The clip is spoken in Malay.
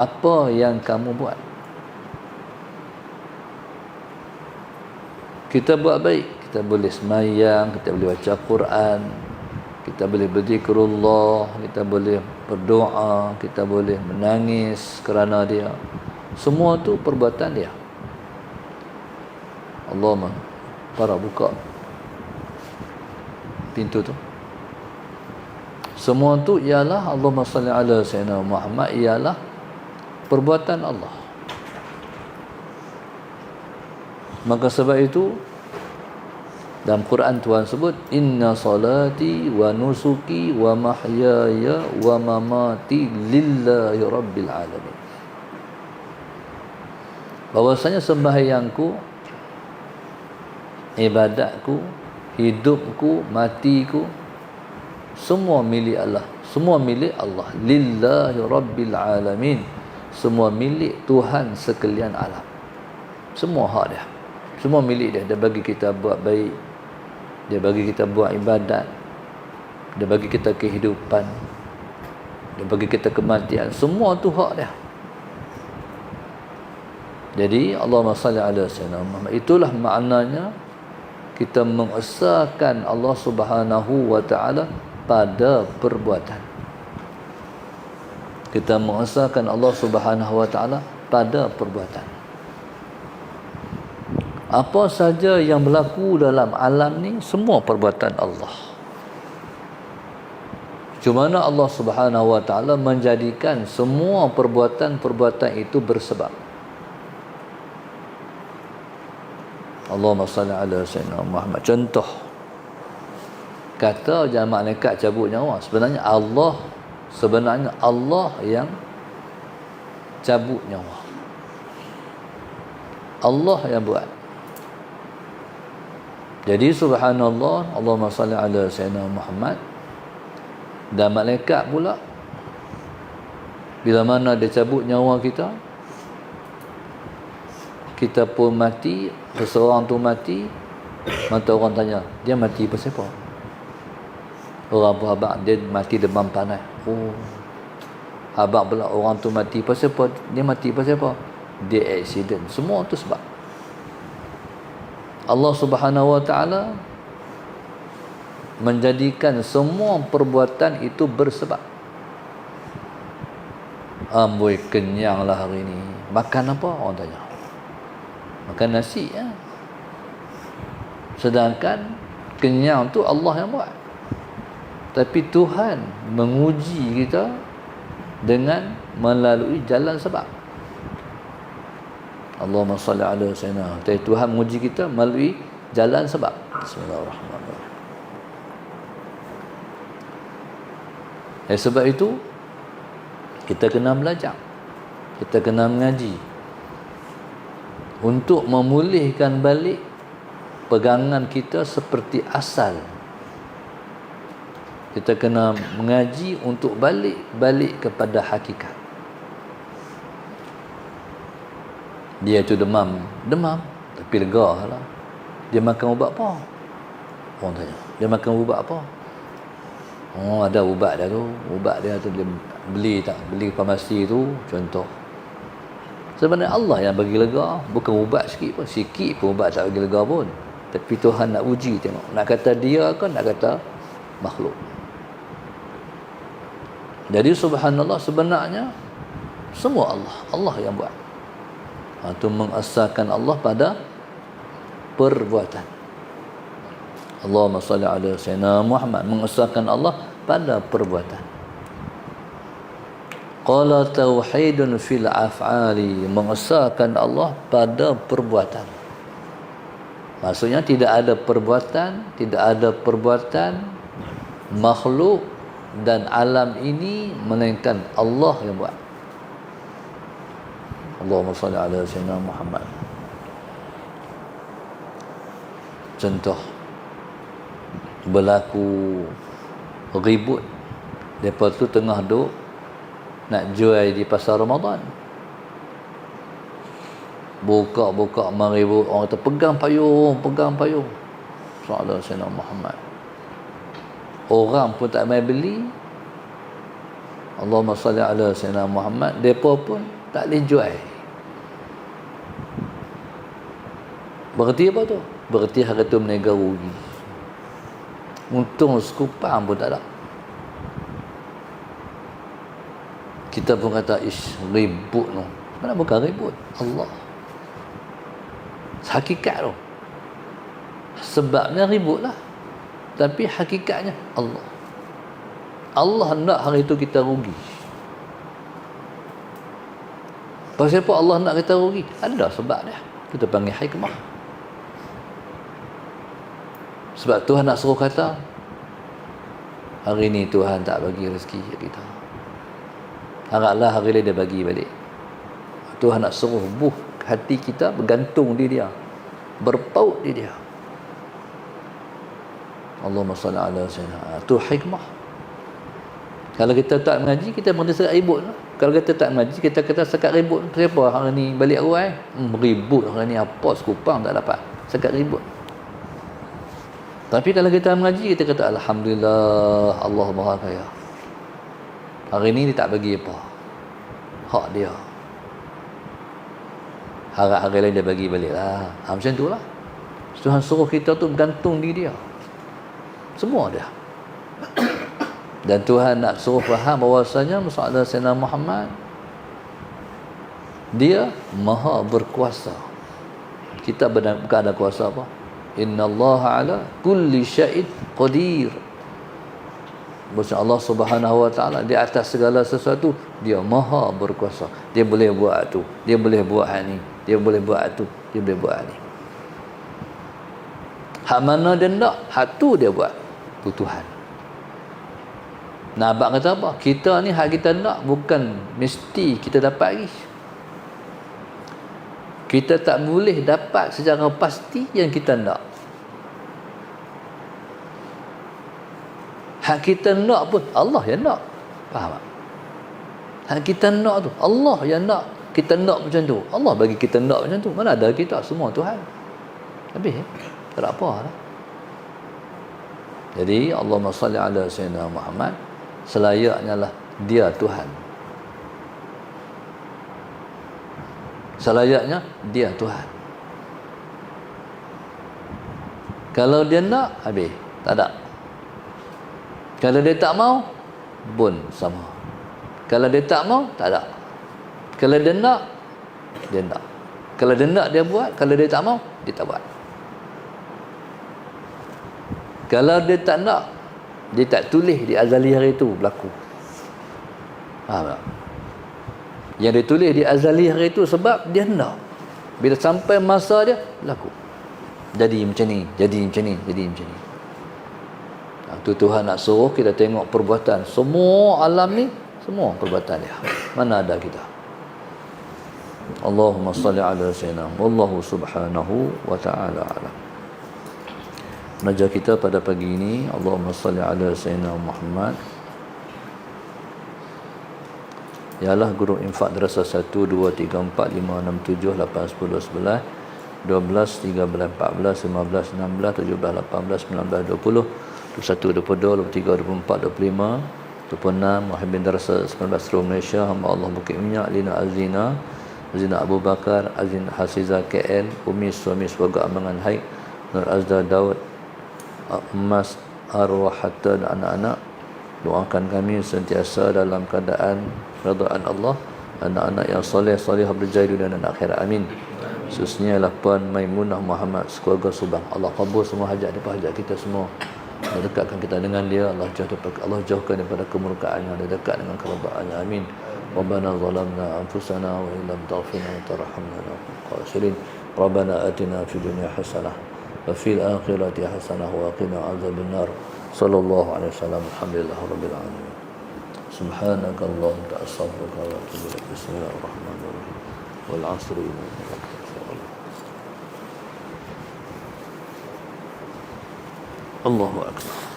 apa yang kamu buat? Kita buat baik. Kita boleh semayang kita boleh baca Quran kita boleh berzikrullah kita boleh berdoa kita boleh menangis kerana dia. Semua tu perbuatan dia. Allah para buka pintu tu. Semua tu ialah Allahumma salli ala sayyidina Muhammad ialah perbuatan Allah. Maka sebab itu dalam Quran Tuhan sebut inna salati wa nusuki wa mahyaya wa mamati lillahi rabbil alamin. Bahwasanya sembahyangku ibadatku hidupku matiku semua milik Allah. Semua milik Allah. Lillahi rabbil alamin semua milik Tuhan sekalian alam semua hak dia. Semua milik dia. Dia bagi kita buat baik. Dia bagi kita buat ibadat. Dia bagi kita kehidupan. Dia bagi kita kematian. Semua tu hak dia. Jadi Allah salli ala Muhammad. Itulah maknanya kita mengesahkan Allah Subhanahu wa taala pada perbuatan kita mengesahkan Allah Subhanahu wa taala pada perbuatan. Apa saja yang berlaku dalam alam ni semua perbuatan Allah. Cuma mana Allah Subhanahu wa taala menjadikan semua perbuatan-perbuatan itu bersebab. Allahumma salli ala sayyidina Muhammad. Contoh. Kata jangan malaikat cabut nyawa. Sebenarnya Allah sebenarnya Allah yang cabut nyawa. Allah yang buat. Jadi subhanallah Allahumma salli ala sayyidina Muhammad. Dan malaikat pula bila mana dia cabut nyawa kita kita pun mati seseorang tu mati mata orang tanya dia mati pasal apa orang habak dia mati demam panas. Oh. Habak pula orang tu mati pasal apa? Dia mati pasal apa? Dia accident. Semua tu sebab. Allah Subhanahu wa taala menjadikan semua perbuatan itu bersebab. Amboi kenyanglah hari ini makan apa? Orang tanya. Makan nasi ya. Sedangkan kenyang tu Allah yang buat tapi Tuhan menguji kita dengan melalui jalan sebab. Allahumma salli ala sayyidina. Tapi Tuhan menguji kita melalui jalan sebab. Bismillahirrahmanirrahim. Eh, sebab itu kita kena belajar. Kita kena mengaji. Untuk memulihkan balik pegangan kita seperti asal kita kena mengaji untuk balik balik kepada hakikat. Dia tu demam demam. Tapi lega lah. Dia makan ubat apa? Orang tanya. Dia makan ubat apa? Oh ada ubat dia tu. Ubat dia tu dia beli tak? Beli farmasi tu contoh. Sebenarnya Allah yang bagi lega. Bukan ubat sikit pun. Sikit pun ubat tak bagi lega pun. Tapi Tuhan nak uji tengok. Nak kata dia ke nak kata makhluk jadi subhanallah sebenarnya semua Allah. Allah yang buat. Itu ha, mengesahkan Allah pada perbuatan. Allahumma salli ala sayyidina Muhammad mengesahkan Allah pada perbuatan. Qala tauhidun fil af'ali mengesahkan Allah pada perbuatan. Maksudnya tidak ada perbuatan, tidak ada perbuatan makhluk dan alam ini melainkan Allah yang buat. Allahumma salli ala sayyidina Muhammad. Contoh berlaku ribut depa tu tengah duk nak jual di pasar Ramadan. Buka-buka maribut orang kata pegang payung, pegang payung. Sallallahu alaihi Muhammad orang pun tak main beli. Allahumma salli ala sayyidina Muhammad. Depa pun tak boleh jual. Berarti apa tu? Berarti harta menega rugi. Untung sekupang pun tak ada. Kita pun kata ish ribut tu. Mana bukan ribut? Allah. Hakikat tu. Sebabnya ribut lah tapi hakikatnya Allah. Allah nak hari itu kita rugi. Pasal apa Allah nak kita rugi? Ada sebab dia. Kita panggil hikmah. Sebab Tuhan nak suruh kata hari ini Tuhan tak bagi rezeki kita. Haraplah hari ini dia bagi balik. Tuhan nak suruh buh hati kita bergantung di dia berpaut di dia Allahumma salli ala sayyidina. Tu hikmah. Kalau kita tak mengaji kita berhenti sekat ribut kalau kita tak mengaji kita kata sekat ribut. Siapa hari ni balik awal hmm, ribut hari ni. Apa sekupang tak dapat. Sekat ribut. Tapi kalau kita mengaji kita kata alhamdulillah Allah Maha Kaya. Hari ni dia tak bagi apa. Hak dia. Harap hari lain dia bagi balik lah. Ha, macam tu lah. Tuhan suruh kita tu bergantung di dia semua dia dan Tuhan nak suruh faham bahawasanya masalah Sayyidina Muhammad dia maha berkuasa. Kita bukan ada kuasa apa? Inna Allah ala kulli syait qadir. Maksudnya Allah subhanahu wa ta'ala di atas segala sesuatu dia maha berkuasa. Dia boleh buat tu dia boleh buat ni dia boleh buat tu dia boleh buat ni. Hak mana dia nak hak tu dia buat tu Tuhan Nah, abang kata apa? Kita ni hak kita nak bukan mesti kita dapat lagi. Kita tak boleh dapat secara pasti yang kita nak. Hak kita nak pun Allah yang nak. Faham tak? Hak kita nak tu Allah yang nak. Kita nak macam tu. Allah bagi kita nak macam tu. Mana ada kita semua Tuhan. Habis. Tak ada apa lah. Jadi Allahumma salli ala sayyidina Muhammad selayaknya lah dia Tuhan. Selayaknya dia Tuhan. Kalau dia nak habis, tak ada. Kalau dia tak mau pun sama. Kalau dia tak mau tak ada. Kalau dia nak dia nak. Kalau dia nak dia buat, kalau dia tak mau dia tak buat. Kalau dia tak nak, dia tak tulis di azali hari itu berlaku. Faham tak? Yang dia tulis di azali hari itu sebab dia nak. Bila sampai masa dia, berlaku. Jadi macam ni, jadi macam ni, jadi macam ni. Itu Tuhan nak suruh kita tengok perbuatan. Semua alam ni, semua perbuatan dia. Mana ada kita? Allahumma salli ala sayyidina Wallahu subhanahu wa ta'ala alam. Naja kita pada pagi ini Allahumma salli ala sayyidina Muhammad. Ialah guru infak derasa 1, 2, 3, 4, 5, 6, 7, 8, 10, 11 12, 13, 14, 15, 16, 17, 18, 19, 20 21, 22, 23, 24, 25 26, Muhammad Darasa 19 Seluruh Malaysia Hamba Allah Bukit Minyak Lina Azina Azina Abu Bakar Azina Hasiza KL Umi Suami Sebagai Amangan Haid Nur Azda Daud emas arwah hatta dan anak-anak doakan kami sentiasa dalam keadaan redaan Allah anak-anak yang soleh soleh berjaya dunia dan akhirat amin. Khususnya Puan Maimunah Muhammad sekeluarga Subang. Allah kabul semua hajat daripada hajat kita semua. Allah dekatkan kita dengan dia Allah jauh daripada, Allah jauhkan daripada kemurkaannya Allah dekat dengan kerabaannya amin. Rabbana zalamna anfusana wa illam taghfirna wa tarhamna. Qasirin Rabbana atina fi dunya hasanah وفي الآخرة حسنة وقنا عذاب النار. صلى الله عليه وسلم. الحمد لله رب العالمين. سبحانك اللهم أستغفرك وأتوب إليك. بسم الله الرحمن الرحيم. والعصر الله أكبر.